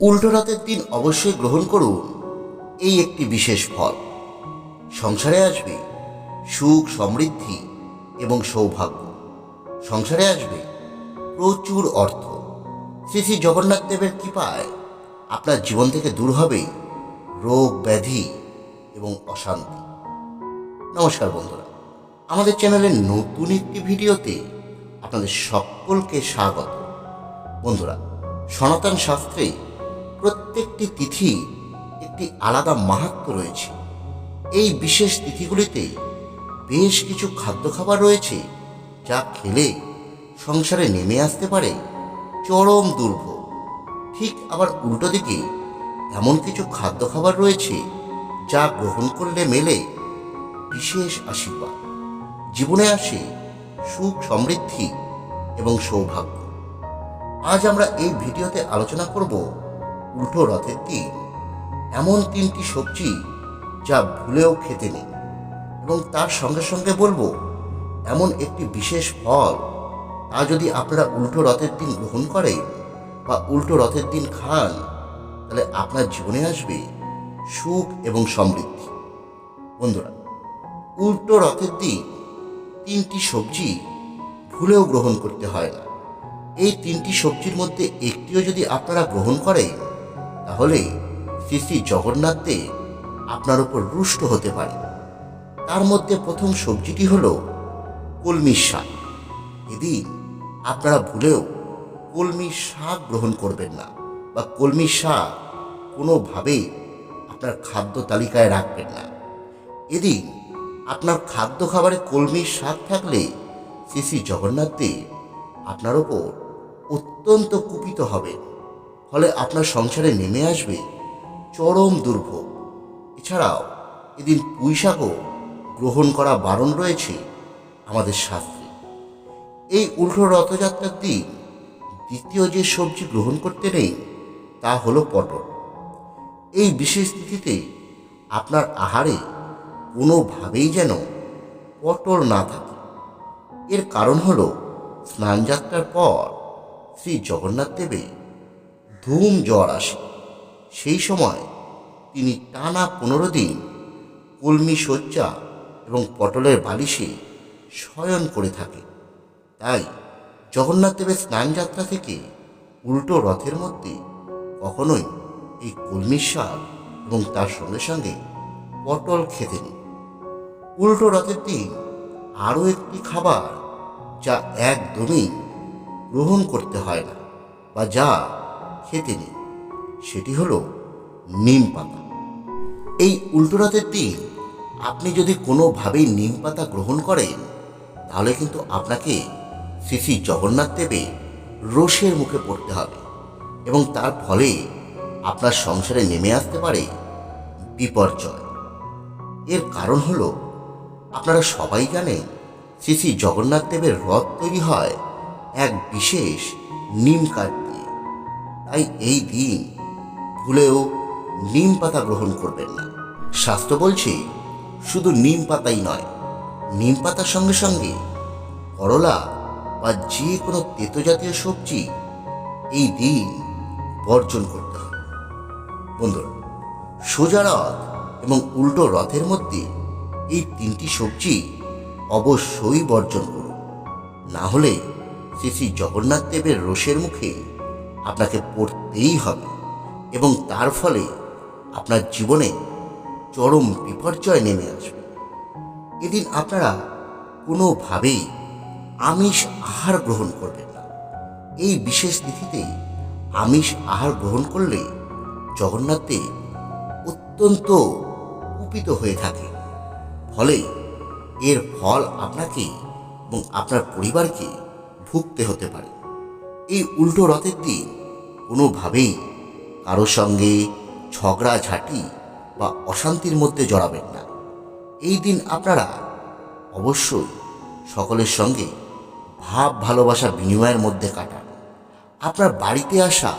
উল্টো রাতের দিন অবশ্যই গ্রহণ করুন এই একটি বিশেষ ফল। সংসারে আসবে সুখ, সমৃদ্ধি এবং সৌভাগ্য। সংসারে আসবে প্রচুর অর্থ। শ্রী শ্রী জগন্নাথ দেবের কৃপায় আপনার জীবন থেকে দূর হবে রোগ, ব্যাধি এবং অশান্তি। নমস্কার বন্ধুরা, আমাদের চ্যানেলের নতুন একটি ভিডিওতে আপনাদের সকলকে স্বাগত। বন্ধুরা, সনাতন শাস্ত্রে প্রত্যেকটি তিথি একটি আলাদা মাহাত্ম রয়েছে। এই বিশেষ তিথিগুলিতে বেশ কিছু খাদ্য খাবার রয়েছে, যা খেলে সংসারে নেমে আসতে পারে, চরম দুর্ভোগ। ঠিক আবার উল্টো দিকে এমন কিছু খাদ্য খাবার রয়েছে, যা গ্রহণ করলে মেলে বিশেষ আশীর্বাদ। জীবনে আসে সুখ সমৃদ্ধি এবং সৌভাগ্য। আজ আমরা এই ভিডিওতে আলোচনা করব উল্টো রথের দিন এমন তিনটি সবজি যা ভুলেও খেতে নেই। এবং তার সঙ্গে সঙ্গে বলব, এমন একটি বিশেষ ফল, তা যদি আপনারা উল্টো রথের দিন গ্রহণ করেন বা উল্টো রথের দিন খান, তাহলে আপনার জীবনে আসবে সুখ এবং সমৃদ্ধি। বন্ধুরা, উল্টো রথের দিন তিনটি সবজি ভুলেও গ্রহণ করতে হয় না। এই তিনটি সবজির মধ্যে একটিও যদি আপনারা গ্রহণ করেন তাহলে শ্রী শ্রী জগন্নাথ দেব আপনার উপর রুষ্ট হতে পারে। তার মধ্যে প্রথম সবজিটি হল কলমির শাক। এদিন আপনারা ভুলেও কলমির শাক গ্রহণ করবেন না বা কলমির শাক কোনোভাবেই আপনার খাদ্য তালিকায় রাখবেন না। এদিন আপনার খাদ্য খাবারে কলমির শাক থাকলে শ্রী শ্রী জগন্নাথ দেব আপনার ওপর অত্যন্ত কুপিত হবে ফলে আপনার সংসারে নেমে আসবে চরম দুর্ভোগ। এছাড়াও এদিন পুঁই শাকও গ্রহণ করা বারণ রয়েছে আমাদের শাস্ত্রে। এই উল্টো রথযাত্রার দিন দ্বিতীয় যে সবজি গ্রহণ করতে নেই, তা হলো পটল। এই বিশেষ তিথিতে আপনার আহারে কোনোভাবেই যেন পটল না থাকে। এর কারণ হল স্নানযাত্রার পর শ্রী জগন্নাথ দেবে ধুম জ্বর আসে। সেই সময় তিনি টানা পনেরো দিন কলমি শয্যা এবং পটলের বালিশে শয়ন করে থাকে তাই জগন্নাথদেবের স্নানযাত্রা থেকে উল্টো রথের মধ্যে কখনোই এই কলমির শাক এবং তার সঙ্গে সঙ্গে পটল খেতে নেই উল্টো রথের দিন আরও একটি খাবার যা একদমই গ্রহণ করতে হয় না বা যা খেতে নেই সেটি হলো নিম পাতা। এই উল্টো রথের দিন আপনি যদি কোনোভাবেই নিম পাতা গ্রহণ করেন, তাহলে কিন্তু আপনাকে শ্রী শ্রী জগন্নাথ দেবে রোষের মুখে পড়তে হবে এবং তার ফলে আপনার সংসারে নেমে আসতে পারে বিপর্যয়। এর কারণ হলো আপনারা সবাই জানেন শ্রী শ্রী জগন্নাথ দেবের রথ তৈরি হয় এক বিশেষ নিম কাঠ তাই এই দিন ভুলেও নিম পাতা গ্রহণ করবেন না। স্বাস্থ্য বলছে, শুধু নিম পাতাই নয়, নিম পাতার সঙ্গে সঙ্গে করলা বা যে কোনো তেতো জাতীয় সবজি এই দিন বর্জন করতে হবে। বন্ধুরা, সোজা রথ এবং উল্টো রথের মধ্যে এই তিনটি সবজি অবশ্যই বর্জন করুন। না হলে শ্রী শ্রী জগন্নাথ দেবের রোষের মুখে আপনাকে পড়তেই হবে এবং তার ফলে আপনার জীবনে চরম বিপর্যয় নেমে আসবে। এদিন আপনারা কোনোভাবেই আমিষ আহার গ্রহণ করবেন না। এই বিশেষ তিথিতে আমিষ আহার গ্রহণ করলে জগন্নাথ অত্যন্ত কুপিত হয়ে থাকে ফলে এর ফল আপনাকে এবং আপনার পরিবারকে ভুগতে হতে পারে। এই উল্টো রথের দিন কোনোভাবেই কারও সঙ্গে ঝগড়া, ঝাঁটি বা অশান্তির মধ্যে জড়াবেন না। এই দিন আপনারা অবশ্যই সকলের সঙ্গে ভাব, ভালোবাসা, বিনিময়ের মধ্যে কাটান। আপনার বাড়িতে আসা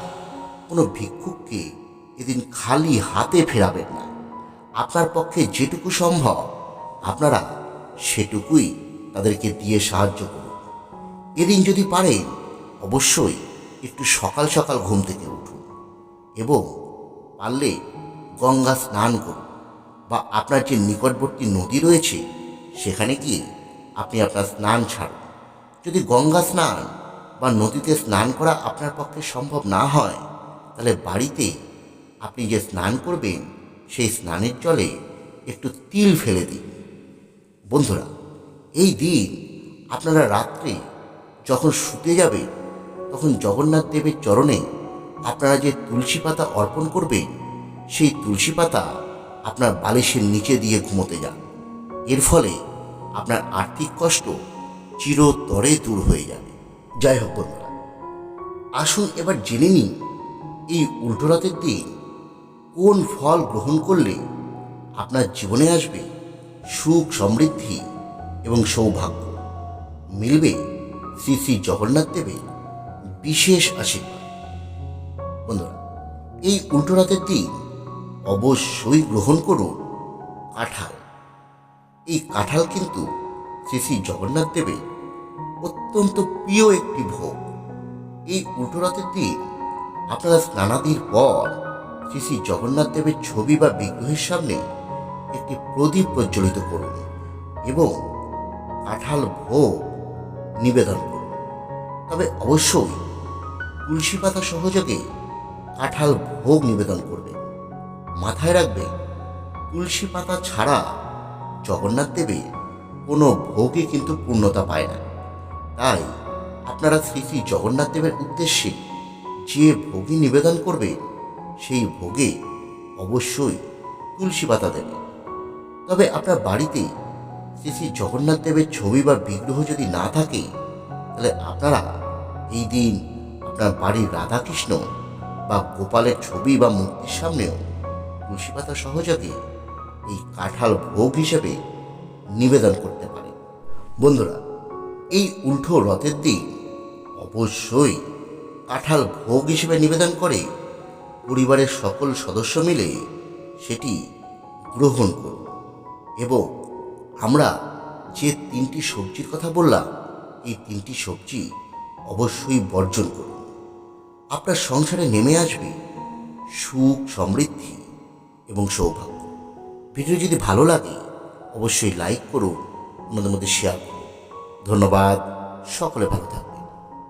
কোনো ভিক্ষুককে এদিন খালি হাতে ফেরাবেন না। আপনার পক্ষে যেটুকু সম্ভব আপনারা সেটুকুই তাদেরকে দিয়ে সাহায্য করুন। এদিন যদি পারেন, অবশ্যই একটু সকাল সকাল ঘুম থেকে উঠুন এবং পারলে গঙ্গা স্নান করুন বা আপনার যে নিকটবর্তী নদী রয়েছে, সেখানে গিয়ে আপনি আপনার স্নান ছাড়ুন। যদি গঙ্গা স্নান বা নদীতে স্নান করা আপনার পক্ষে সম্ভব না হয়, তাহলে বাড়িতে আপনি যে স্নান করবেন, সেই স্নানের জলে একটু তিল ফেলে দিন। বন্ধুরা, এই দিন আপনারা রাত্রে যখন শুতে যাবেন তখন জগন্নাথ দেবের চরণে আপনারা যে তুলসী পাতা অর্পণ করবেন, সেই তুলসী পাতা আপনার বালিশের নিচে দিয়ে ঘুমোতে যান। এর ফলে আপনার আর্থিক কষ্ট চিরতরে দূর হয়ে যাবে। যাই হোক বন্ধুরা, আসুন এবার জেনে নিন এই উল্টো রাতের দিন কোন ফল গ্রহণ করলে আপনার জীবনে আসবে সুখ, সমৃদ্ধি এবং সৌভাগ্য। মিলবে শ্রী শ্রী জগন্নাথ দেবের বিশেষ আশীর্বাদ। বন্ধুরা, এই উল্টো রাতের দিন অবশ্যই গ্রহণ করুন কাঁঠাল। এই কাঁঠাল কিন্তু শ্রী শ্রী জগন্নাথ দেবের অত্যন্ত প্রিয় একটি ভোগ। এই উল্টো রাতের দিন আপনারা স্নানাদির পর শ্রী শ্রী জগন্নাথ দেবের ছবি বা বিগ্রহের সামনে একটি প্রদীপ প্রজ্বলিত করুন এবং কাঁঠাল ভোগ নিবেদন করুন। তবে অবশ্যই তুলসী পাতা সহযোগে কাঁঠাল ভোগ নিবেদন করবেন মাথায় রাখবেন তুলসী পাতা ছাড়া জগন্নাথ দেবের কোনো ভোগই কিন্তু পূর্ণতা পায় না। তাই আপনারা শ্রী শ্রী জগন্নাথ দেবের উদ্দেশ্যে যে ভোগই নিবেদন করবে, সেই ভোগে অবশ্যই তুলসী পাতা দেবেন তবে আপনার বাড়িতে শ্রী শ্রী জগন্নাথ দেবের ছবি বা বিগ্রহ যদি না থাকে, তাহলে আপনারা এই দিন আপনার বাড়ির রাধাকৃষ্ণ বা গোপালের ছবি বা মূর্তির সামনেও তুলসী পাতা সহযোগে এই কাঁঠাল ভোগ হিসেবে নিবেদন করতে পারেন বন্ধুরা, এই উল্টো রথের দিন অবশ্যই কাঁঠাল ভোগ হিসেবে নিবেদন করে পরিবারের সকল সদস্য মিলে সেটি গ্রহণ করুন। এবং আমরা যে তিনটি সবজির কথা বললাম, এই তিনটি সবজি অবশ্যই বর্জন করুন। আপনার সংসারে নেমে আসবে সুখ, সমৃদ্ধি এবং সৌভাগ্য। ভিডিও যদি ভালো লাগে, অবশ্যই লাইক করুন, অন্যদের মধ্যে শেয়ার করুন। ধন্যবাদ, সকলে ভালো থাকুন।